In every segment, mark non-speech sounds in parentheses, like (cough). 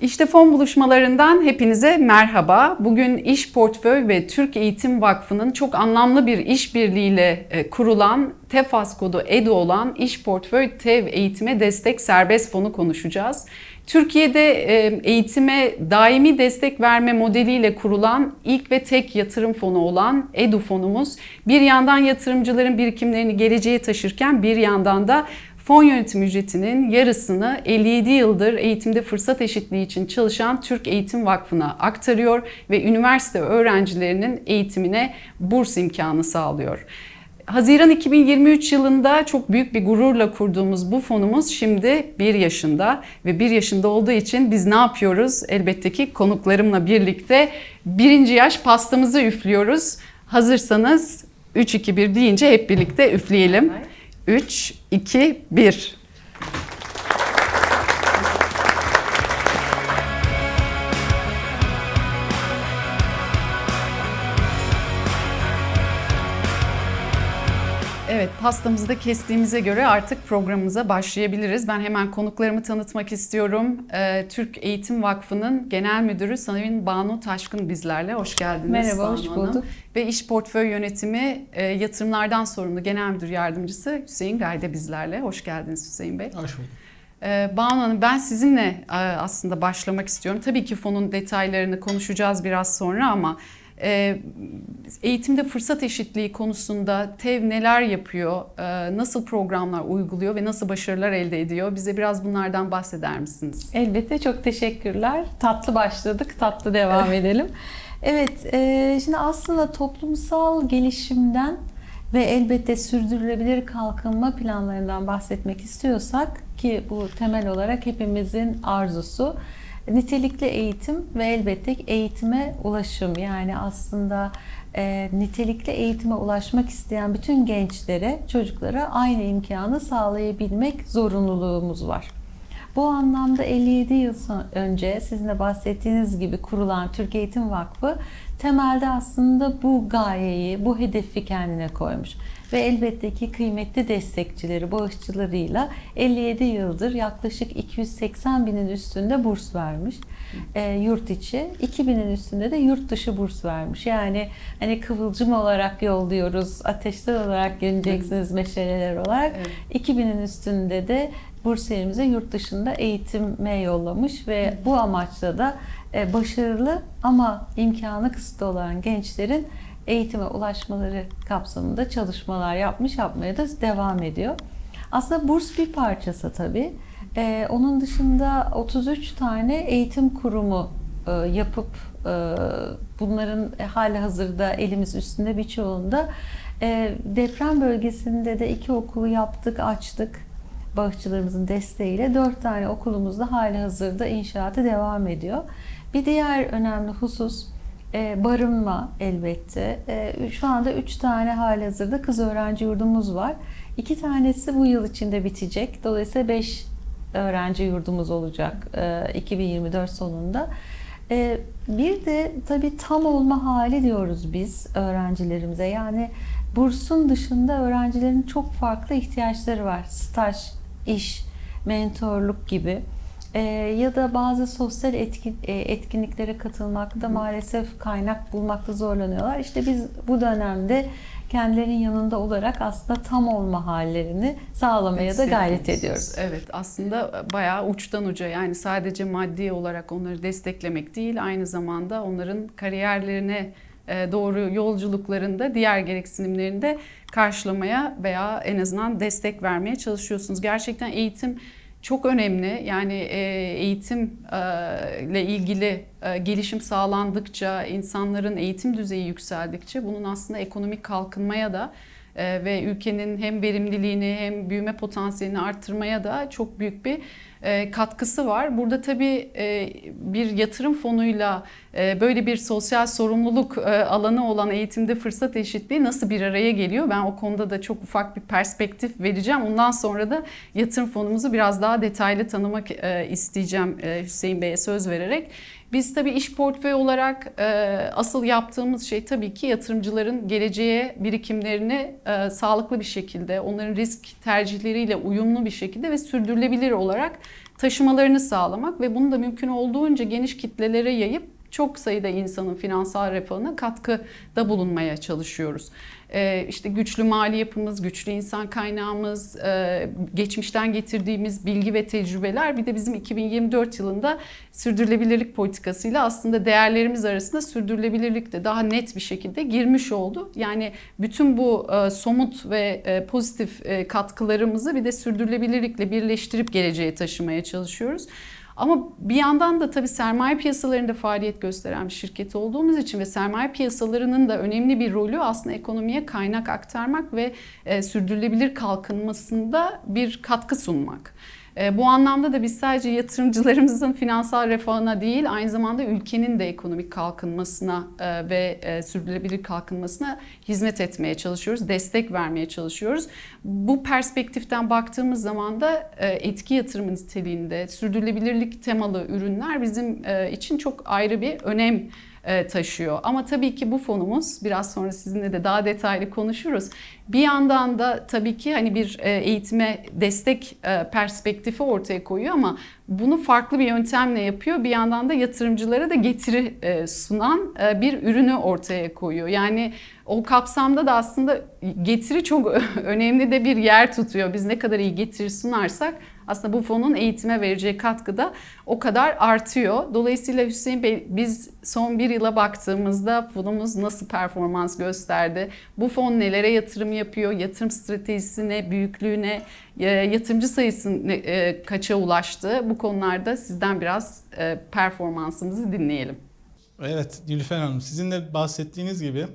İşte fon buluşmalarından hepinize merhaba. Bugün İş Portföy ve Türk Eğitim Vakfı'nın çok anlamlı bir işbirliğiyle e, kurulan TEFAS kodu EDU olan İş Portföy TEV Eğitime Destek Serbest Fonu konuşacağız. Türkiye'de e, eğitime daimi destek verme modeliyle kurulan ilk ve tek yatırım fonu olan EDU fonumuz bir yandan yatırımcıların birikimlerini geleceğe taşırken bir yandan da fon yönetim ücretinin yarısını 57 yıldır eğitimde fırsat eşitliği için çalışan Türk Eğitim Vakfı'na aktarıyor ve üniversite öğrencilerinin eğitimine burs imkanı sağlıyor. Haziran 2023 yılında çok büyük bir gururla kurduğumuz bu fonumuz şimdi 1 yaşında ve 1 yaşında olduğu için biz ne yapıyoruz? Elbette ki konuklarımla birlikte birinci yaş pastamızı üflüyoruz. Hazırsanız 3-2-1 deyince hep birlikte üfleyelim. 3, 2, 1. pastamızı da kestiğimize göre artık programımıza başlayabiliriz. Ben hemen konuklarımı tanıtmak istiyorum. Ee, Türk Eğitim Vakfı'nın Genel Müdürü Sayın Banu Taşkın bizlerle. Hoş geldiniz. Merhaba, Banu hoş Hanım. bulduk. Ve İş Portföy Yönetimi e, Yatırımlardan Sorumlu Genel Müdür Yardımcısı Hüseyin Gayde bizlerle. Hoş geldiniz Hüseyin Bey. Hoş bulduk. Ee, Banu Hanım ben sizinle e, aslında başlamak istiyorum. Tabii ki fonun detaylarını konuşacağız biraz sonra ama eğitimde fırsat eşitliği konusunda TEV neler yapıyor, e, nasıl programlar uyguluyor ve nasıl başarılar elde ediyor? Bize biraz bunlardan bahseder misiniz? Elbette çok teşekkürler. Tatlı başladık, tatlı devam (laughs) edelim. Evet, e, şimdi aslında toplumsal gelişimden ve elbette sürdürülebilir kalkınma planlarından bahsetmek istiyorsak ki bu temel olarak hepimizin arzusu nitelikli eğitim ve elbette eğitime ulaşım yani aslında e, nitelikli eğitime ulaşmak isteyen bütün gençlere, çocuklara aynı imkanı sağlayabilmek zorunluluğumuz var. Bu anlamda 57 yıl önce sizin de bahsettiğiniz gibi kurulan Türk Eğitim Vakfı temelde aslında bu gayeyi, bu hedefi kendine koymuş. Ve elbette ki kıymetli destekçileri, bağışçılarıyla 57 yıldır yaklaşık 280 binin üstünde burs vermiş. E, yurt içi, 2000'in üstünde de yurt dışı burs vermiş. Yani hani kıvılcım olarak yolluyoruz, ateşler olarak göndereceksiniz meşaleler olarak. Evet. 2000'in üstünde de bursiyerimize yurt dışında eğitime yollamış ve bu amaçla da başarılı ama imkanı kısıtlı olan gençlerin eğitime ulaşmaları kapsamında çalışmalar yapmış, yapmaya da devam ediyor. Aslında burs bir parçası tabii. E, onun dışında 33 tane eğitim kurumu e, yapıp e, bunların hali hazırda elimiz üstünde birçoğunda e, deprem bölgesinde de iki okulu yaptık, açtık bağışçılarımızın desteğiyle dört tane okulumuzda hali hazırda inşaatı devam ediyor. Bir diğer önemli husus e, barınma elbette. E, şu anda üç tane hali hazırda kız öğrenci yurdumuz var. İki tanesi bu yıl içinde bitecek. Dolayısıyla beş öğrenci yurdumuz olacak e, 2024 sonunda. E, bir de tabii tam olma hali diyoruz biz öğrencilerimize. Yani bursun dışında öğrencilerin çok farklı ihtiyaçları var. Staj, iş, mentorluk gibi. E, ya da bazı sosyal etkin, e, etkinliklere katılmakta maalesef kaynak bulmakta zorlanıyorlar. İşte biz bu dönemde kendilerinin yanında olarak aslında tam olma hallerini sağlamaya da gayret ediyoruz. Evet aslında bayağı uçtan uca yani sadece maddi olarak onları desteklemek değil aynı zamanda onların kariyerlerine e, doğru yolculuklarında diğer gereksinimlerini de karşılamaya veya en azından destek vermeye çalışıyorsunuz. Gerçekten eğitim çok önemli. Yani e, eğitim e, ilgili e, gelişim sağlandıkça, insanların eğitim düzeyi yükseldikçe bunun aslında ekonomik kalkınmaya da ve ülkenin hem verimliliğini hem büyüme potansiyelini arttırmaya da çok büyük bir katkısı var. Burada tabii bir yatırım fonuyla böyle bir sosyal sorumluluk e, alanı olan eğitimde fırsat eşitliği nasıl bir araya geliyor? Ben o konuda da çok ufak bir perspektif vereceğim. Ondan sonra da yatırım fonumuzu biraz daha detaylı tanımak e, isteyeceğim e, Hüseyin Bey'e söz vererek. Biz tabii iş portföy olarak asıl yaptığımız şey tabii ki yatırımcıların geleceğe birikimlerini sağlıklı bir şekilde, onların risk tercihleriyle uyumlu bir şekilde ve sürdürülebilir olarak taşımalarını sağlamak ve bunu da mümkün olduğunca geniş kitlelere yayıp çok sayıda insanın finansal refahına katkıda bulunmaya çalışıyoruz. Ee, işte güçlü mali yapımız, güçlü insan kaynağımız, e, geçmişten getirdiğimiz bilgi ve tecrübeler bir de bizim 2024 yılında sürdürülebilirlik politikasıyla aslında değerlerimiz arasında sürdürülebilirlik de daha net bir şekilde girmiş oldu. Yani bütün bu e, somut ve e, pozitif e, katkılarımızı bir de sürdürülebilirlikle birleştirip geleceğe taşımaya çalışıyoruz. Ama bir yandan da tabii sermaye piyasalarında faaliyet gösteren bir şirket olduğumuz için ve sermaye piyasalarının da önemli bir rolü aslında ekonomiye kaynak aktarmak ve e, sürdürülebilir kalkınmasında bir katkı sunmak. E, bu anlamda da biz sadece yatırımcılarımızın finansal refahına değil aynı zamanda ülkenin de ekonomik kalkınmasına e, ve e, sürdürülebilir kalkınmasına hizmet etmeye çalışıyoruz, destek vermeye çalışıyoruz. Bu perspektiften baktığımız zaman da e, etki yatırımı niteliğinde sürdürülebilirlik temalı ürünler bizim için çok ayrı bir önem taşıyor. Ama tabii ki bu fonumuz biraz sonra sizinle de daha detaylı konuşuruz. Bir yandan da tabii ki hani bir e, eğitime destek e, perspektifi ortaya koyuyor ama bunu farklı bir yöntemle yapıyor. Bir yandan da yatırımcılara da getiri e, sunan bir ürünü ortaya koyuyor. Yani o kapsamda da aslında getiri çok (laughs) önemli de bir yer tutuyor. Biz ne kadar iyi getiri sunarsak aslında bu fonun eğitime vereceği katkı da o kadar artıyor. Dolayısıyla Hüseyin Bey biz son bir yıla baktığımızda fonumuz nasıl performans gösterdi? Bu fon nelere yatırım yapıyor? Yatırım stratejisine, büyüklüğüne, e, yatırımcı sayısı ne- e, kaça ulaştı? Bu konularda sizden biraz e, performansımızı dinleyelim. Evet Nilüfer Hanım sizin de bahsettiğiniz gibi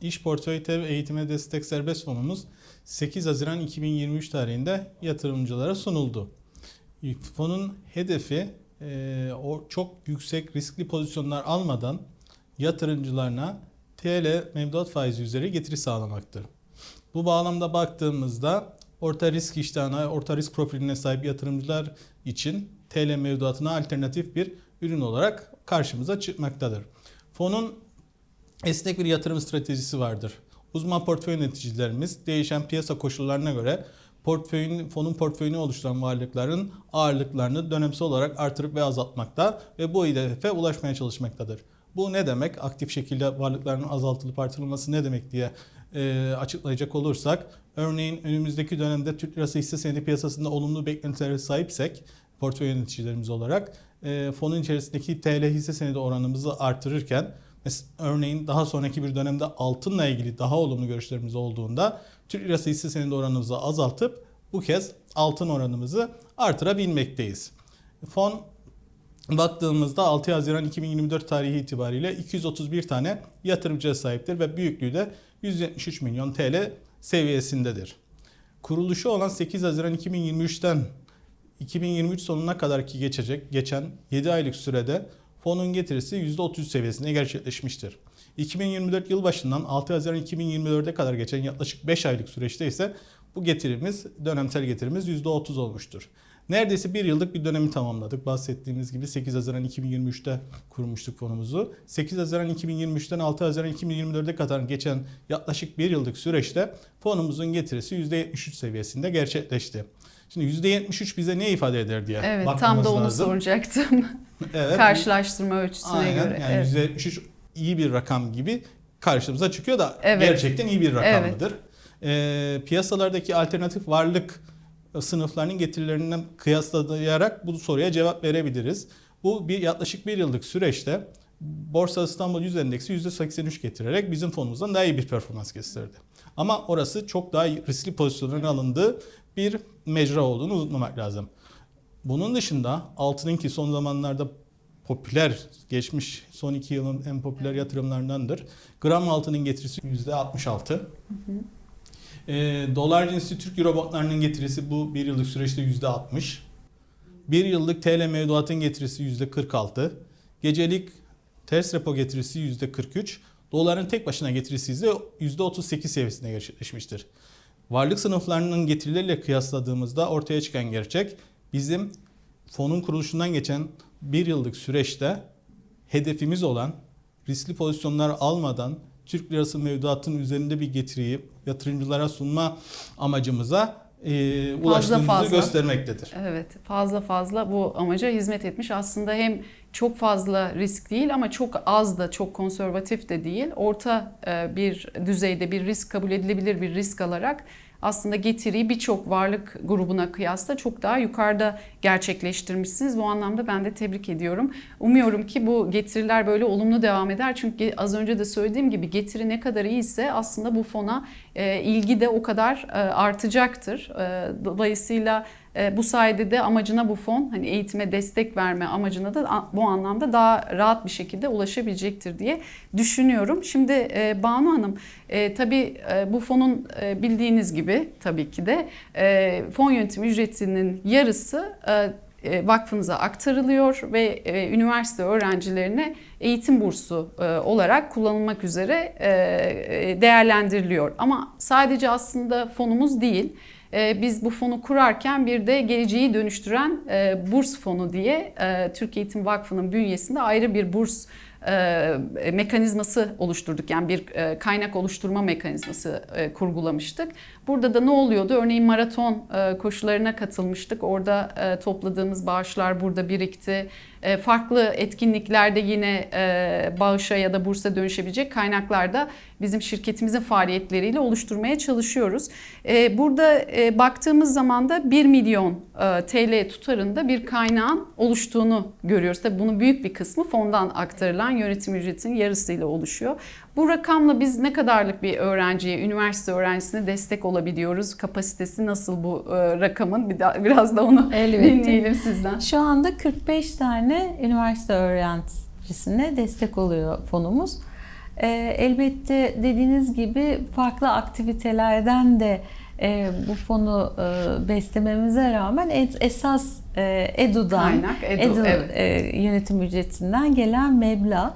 İş Portföy TEV Eğitime Destek Serbest Fonumuz 8 Haziran 2023 tarihinde yatırımcılara sunuldu. Fonun hedefi o çok yüksek riskli pozisyonlar almadan yatırımcılarına TL mevduat faizi üzeri getiri sağlamaktır. Bu bağlamda baktığımızda orta risk iştahına, orta risk profiline sahip yatırımcılar için TL mevduatına alternatif bir ürün olarak karşımıza çıkmaktadır. Fonun esnek bir yatırım stratejisi vardır. Uzman portföy yöneticilerimiz değişen piyasa koşullarına göre portföyün, fonun portföyünü oluşturan varlıkların ağırlıklarını dönemsel olarak artırıp ve azaltmakta ve bu hedefe ulaşmaya çalışmaktadır. Bu ne demek? Aktif şekilde varlıkların azaltılıp artırılması ne demek diye e, açıklayacak olursak, örneğin önümüzdeki dönemde Türk Lirası hisse senedi piyasasında olumlu beklentilere sahipsek, portföy yöneticilerimiz olarak e, fonun içerisindeki TL hisse senedi oranımızı artırırken, örneğin daha sonraki bir dönemde altınla ilgili daha olumlu görüşlerimiz olduğunda Türk Lirası hisse senedi oranımızı azaltıp bu kez altın oranımızı artırabilmekteyiz. Fon baktığımızda 6 Haziran 2024 tarihi itibariyle 231 tane yatırımcıya sahiptir ve büyüklüğü de 173 milyon TL seviyesindedir. Kuruluşu olan 8 Haziran 2023'ten 2023 sonuna kadar ki geçecek geçen 7 aylık sürede fonun getirisi %30 seviyesinde gerçekleşmiştir. 2024 yılbaşından 6 Haziran 2024'e kadar geçen yaklaşık 5 aylık süreçte ise bu getirimiz, dönemsel getirimiz %30 olmuştur. Neredeyse bir yıllık bir dönemi tamamladık. Bahsettiğimiz gibi 8 Haziran 2023'te kurmuştuk fonumuzu. 8 Haziran 2023'ten 6 Haziran 2024'e kadar geçen yaklaşık bir yıllık süreçte fonumuzun getirisi %73 seviyesinde gerçekleşti. Şimdi %73 bize ne ifade eder diye Evet bakmamız tam da onu lazım. soracaktım. (laughs) Evet. Karşılaştırma ölçüsüne Aynen. göre. Yani evet. %73 iyi bir rakam gibi karşımıza çıkıyor da Evet. gerçekten iyi bir rakam Evet. mıdır? Ee, piyasalardaki alternatif varlık sınıflarının getirilerine kıyaslayarak bu soruya cevap verebiliriz. Bu bir yaklaşık bir yıllık süreçte Borsa İstanbul 100 endeksi %83 getirerek bizim fonumuzdan daha iyi bir performans gösterdi. Ama orası çok daha riskli pozisyonların alındığı bir mecra olduğunu unutmamak lazım. Bunun dışında altının ki son zamanlarda popüler, geçmiş son iki yılın en popüler yatırımlarındandır. Gram altının getirisi %66. Ee, dolar cinsi Türk Euro bondlarının getirisi bu bir yıllık süreçte %60. Bir yıllık TL mevduatın getirisi %46. Gecelik ters repo getirisi %43. Doların tek başına getirisi ise %38 seviyesinde gerçekleşmiştir. Varlık sınıflarının getirileriyle kıyasladığımızda ortaya çıkan gerçek bizim fonun kuruluşundan geçen bir yıllık süreçte hedefimiz olan riskli pozisyonlar almadan Türk lirası mevduatın üzerinde bir getiriyi yatırımcılara sunma amacımıza e, ulaştığınızı fazla. göstermektedir. Evet, fazla fazla bu amaca hizmet etmiş. Aslında hem çok fazla risk değil ama çok az da çok konservatif de değil. Orta e, bir düzeyde bir risk kabul edilebilir bir risk alarak aslında getiriyi birçok varlık grubuna kıyasla çok daha yukarıda gerçekleştirmişsiniz. Bu anlamda ben de tebrik ediyorum. Umuyorum ki bu getiriler böyle olumlu devam eder. Çünkü az önce de söylediğim gibi getiri ne kadar iyiyse aslında bu fona e, ilgi de o kadar e, artacaktır. E, dolayısıyla bu sayede de amacına bu fon hani eğitime destek verme amacına da bu anlamda daha rahat bir şekilde ulaşabilecektir diye düşünüyorum. Şimdi e, Banu Hanım e, tabii e, bu fonun e, bildiğiniz gibi tabii ki de e, fon yönetimi ücretinin yarısı e, e, vakfınıza aktarılıyor ve e, üniversite öğrencilerine eğitim bursu e, olarak kullanılmak üzere e, e, değerlendiriliyor. Ama sadece aslında fonumuz değil. E, Biz bu fonu kurarken bir de geleceği dönüştüren e, burs fonu diye e, Türk Eğitim Vakfı'nın bünyesinde ayrı bir burs e, mekanizması oluşturduk. Yani bir e, kaynak oluşturma mekanizması e, kurgulamıştık. Burada da ne oluyordu? Örneğin maraton e, koşularına katılmıştık. Orada topladığımız bağışlar burada birikti. Farklı etkinliklerde yine bağışa ya da bursa dönüşebilecek kaynaklar da bizim şirketimizin faaliyetleriyle oluşturmaya çalışıyoruz. Burada baktığımız zaman da 1 milyon TL tutarında bir kaynağın oluştuğunu görüyoruz. Tabii bunun büyük bir kısmı fondan aktarılan yönetim ücretinin yarısıyla oluşuyor. Bu rakamla biz ne kadarlık bir öğrenciye, üniversite öğrencisine destek olabiliyoruz? Kapasitesi nasıl bu e, rakamın? Bir daha, biraz da onu Elbette. dinleyelim sizden. Şu anda 45 tane üniversite öğrencisine destek oluyor fonumuz. Ee, elbette dediğiniz gibi farklı aktivitelerden de e, bu fonu e, beslememize rağmen es- esas e, EDU'dan, Kaynak, EDU, evet. e, yönetim ücretinden gelen meblağ.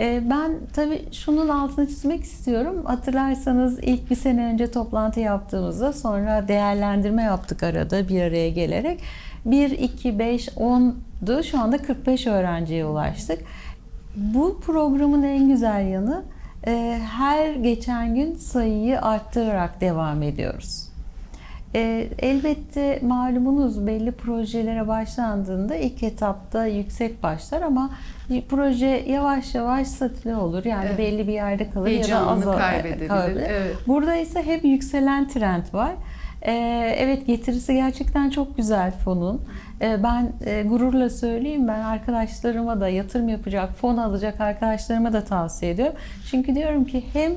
E, ben tabii şunun altını çizmek istiyorum. Hatırlarsanız ilk bir sene önce toplantı yaptığımızda sonra değerlendirme yaptık arada bir araya gelerek. 1, 2, 5, 10'du. Şu anda 45 öğrenciye ulaştık. Bu programın en güzel yanı her geçen gün sayıyı arttırarak devam ediyoruz. E, elbette malumunuz belli projelere başlandığında ilk etapta yüksek başlar ama proje yavaş yavaş satile olur. Yani Evet. belli bir yerde kalır ya da Heyecanını kaybedebilir. kalabilir. Evet. Burada ise hep yükselen trend var. Ee, evet getirisi gerçekten çok güzel fonun. Ee, ben e, gururla söyleyeyim ben arkadaşlarıma da yatırım yapacak, fon alacak arkadaşlarıma da tavsiye ediyorum. Çünkü diyorum ki hem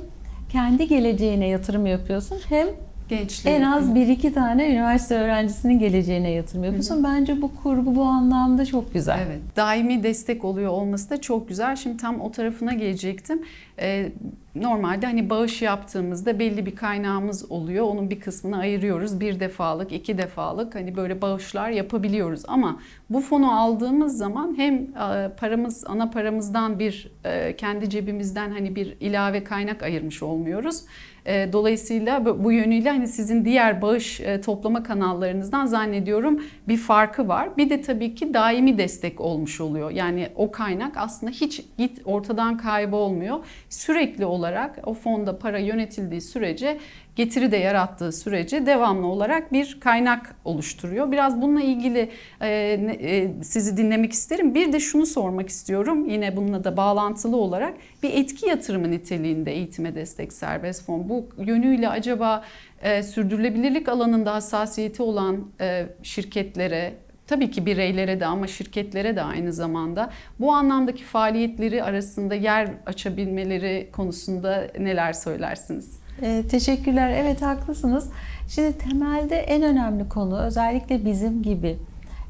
kendi geleceğine yatırım yapıyorsun hem Gençlerin. en az bir iki tane üniversite öğrencisinin geleceğine yatırım yapıyorsun. Bence bu kurgu bu anlamda çok güzel. Evet, daimi destek oluyor olması da çok güzel. Şimdi tam o tarafına gelecektim. Ee, normalde hani bağış yaptığımızda belli bir kaynağımız oluyor. Onun bir kısmını ayırıyoruz. Bir defalık, iki defalık hani böyle bağışlar yapabiliyoruz. Ama bu fonu aldığımız zaman hem e, paramız, ana paramızdan bir e, kendi cebimizden hani bir ilave kaynak ayırmış olmuyoruz. E, Dolayısıyla bu yönüyle hani sizin diğer bağış toplama kanallarınızdan zannediyorum bir farkı var. Bir de tabii ki daimi destek olmuş oluyor. Yani o kaynak aslında hiç git ortadan kaybolmuyor. Sürekli olarak o fonda para yönetildiği sürece getiri de yarattığı sürece devamlı olarak bir kaynak oluşturuyor. Biraz bununla ilgili e, e, sizi dinlemek isterim. Bir de şunu sormak istiyorum yine bununla da bağlantılı olarak bir etki yatırımı niteliğinde eğitime destek serbest fon. Bu yönüyle acaba e, sürdürülebilirlik alanında hassasiyeti olan e, şirketlere Tabii ki bireylere de ama şirketlere de aynı zamanda bu anlamdaki faaliyetleri arasında yer açabilmeleri konusunda neler söylersiniz? Ee, teşekkürler. Evet haklısınız. Şimdi temelde en önemli konu özellikle bizim gibi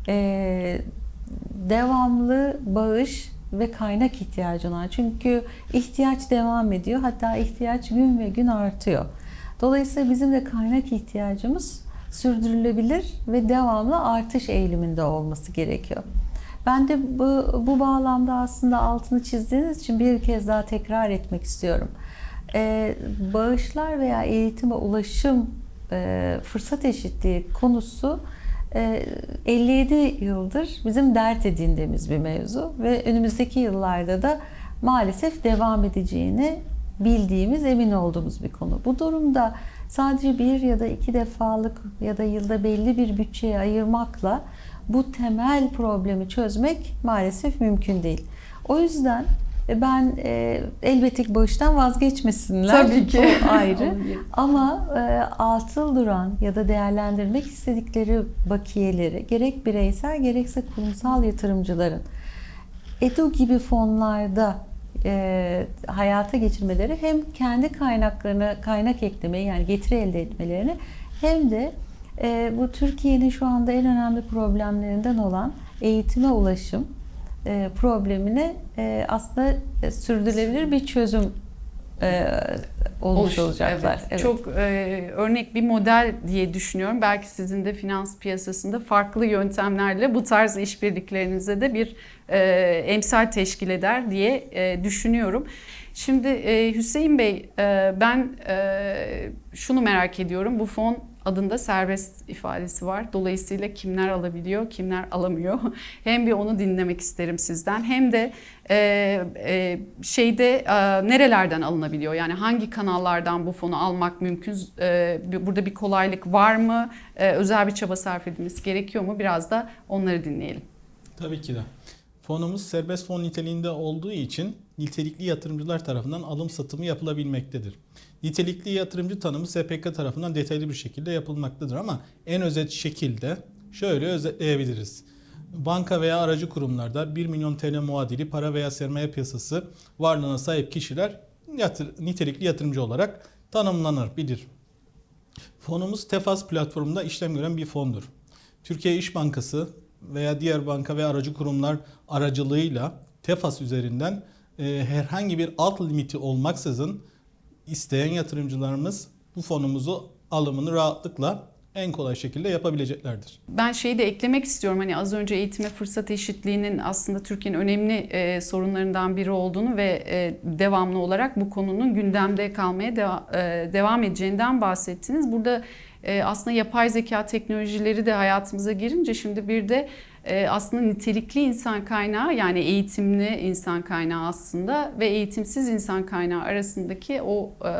e, devamlı bağış ve kaynak ihtiyacı olan. Çünkü ihtiyaç devam ediyor. Hatta ihtiyaç gün ve gün artıyor. Dolayısıyla bizim de kaynak ihtiyacımız sürdürülebilir ve devamlı artış eğiliminde olması gerekiyor. Ben de bu, bu bağlamda aslında altını çizdiğiniz için bir kez daha tekrar etmek istiyorum. Ee, bağışlar veya eğitime ulaşım e, fırsat eşitliği konusu e, 57 yıldır bizim dert edindiğimiz bir mevzu ve önümüzdeki yıllarda da maalesef devam edeceğini bildiğimiz, emin olduğumuz bir konu. Bu durumda sadece bir ya da iki defalık ya da yılda belli bir bütçeye ayırmakla bu temel problemi çözmek maalesef mümkün değil. O yüzden e, ben e, elbette ki bağıştan vazgeçmesinler. Tabii ki. (laughs) O ayrı. (laughs) Ama e, atıl duran ya da değerlendirmek istedikleri bakiyeleri gerek bireysel gerekse kurumsal yatırımcıların EDU gibi fonlarda e, hayata geçirmeleri hem kendi kaynaklarına kaynak eklemeyi yani getiri elde etmelerini hem de e, bu Türkiye'nin şu anda en önemli problemlerinden olan eğitime ulaşım e, problemine e, aslında e, sürdürülebilir bir çözüm e, olmuş Oluş- olacaklar. evet. Evet. Çok e, örnek bir model diye düşünüyorum. Belki sizin de finans piyasasında farklı yöntemlerle bu tarz işbirliklerinize de bir e, emsal teşkil eder diye e, düşünüyorum. Şimdi e, Hüseyin Bey e, ben e, şunu merak ediyorum. Bu fon adında serbest ifadesi var. Dolayısıyla kimler alabiliyor, kimler alamıyor. (laughs) Hem bir onu dinlemek isterim sizden. Hem de e, e, şeyde e, nerelerden alınabiliyor? Yani hangi kanallardan bu fonu almak mümkün? E, burada bir kolaylık var mı? E, özel bir çaba sarf edilmesi gerekiyor mu? Biraz da onları dinleyelim. Tabii ki de. Fonumuz serbest fon niteliğinde olduğu için nitelikli yatırımcılar tarafından alım satımı yapılabilmektedir. Nitelikli yatırımcı tanımı SPK tarafından detaylı bir şekilde yapılmaktadır ama en özet şekilde şöyle özetleyebiliriz. Banka veya aracı kurumlarda 1 milyon TL muadili para veya sermaye piyasası varlığına sahip kişiler yatır, nitelikli yatırımcı olarak tanımlanır, bilir. Fonumuz Tefas platformunda işlem gören bir fondur. Türkiye İş Bankası veya diğer banka ve aracı kurumlar aracılığıyla Tefas üzerinden e, herhangi bir alt limiti olmaksızın isteyen yatırımcılarımız bu fonumuzu alımını rahatlıkla en kolay şekilde yapabileceklerdir. Ben şeyi de eklemek istiyorum. Hani az önce eğitime fırsat eşitliğinin aslında Türkiye'nin önemli e, sorunlarından biri olduğunu ve e, devamlı olarak bu konunun gündemde kalmaya deva- e, devam edeceğinden bahsettiniz. Burada e, aslında yapay zeka teknolojileri de hayatımıza girince şimdi bir de aslında nitelikli insan kaynağı yani eğitimli insan kaynağı aslında ve eğitimsiz insan kaynağı arasındaki o e,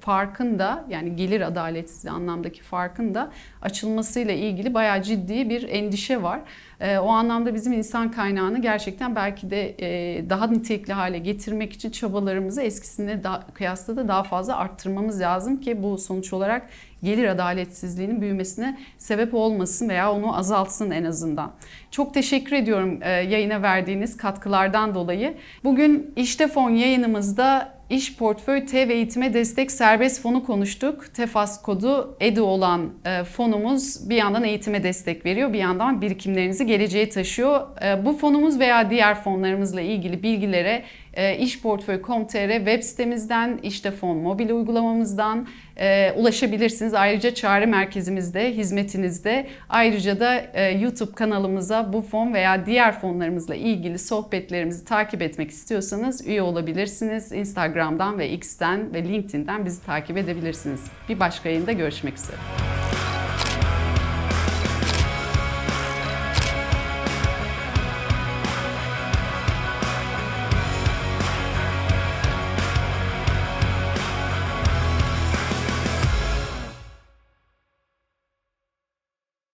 farkın da yani gelir adaletsizliği anlamdaki farkın da açılmasıyla ilgili bayağı ciddi bir endişe var. E, o anlamda bizim insan kaynağını gerçekten belki de e, daha nitelikli hale getirmek için çabalarımızı eskisine kıyasla da daha fazla arttırmamız lazım ki bu sonuç olarak gelir adaletsizliğinin büyümesine sebep olmasın veya onu azaltsın en azından. Çok teşekkür ediyorum e, yayına verdiğiniz katkılardan dolayı. Bugün İşte Fon yayınımızda İş Portföy TEV Eğitime Destek Serbest Fonu konuştuk. Tefas kodu EDU olan e, fonumuz bir yandan eğitime destek veriyor, bir yandan birikimlerinizi geleceğe taşıyor. E, bu fonumuz veya diğer fonlarımızla ilgili bilgilere e, işportföy.com.tr web sitemizden, İşte Fon mobil uygulamamızdan e, ulaşabilirsiniz. Ayrıca çağrı merkezimizde, hizmetinizde. Ayrıca da e, YouTube kanalımıza bu fon veya diğer fonlarımızla ilgili sohbetlerimizi takip etmek istiyorsanız üye olabilirsiniz. Instagram'dan ve X'ten ve LinkedIn'den bizi takip edebilirsiniz. Bir başka yayında görüşmek üzere.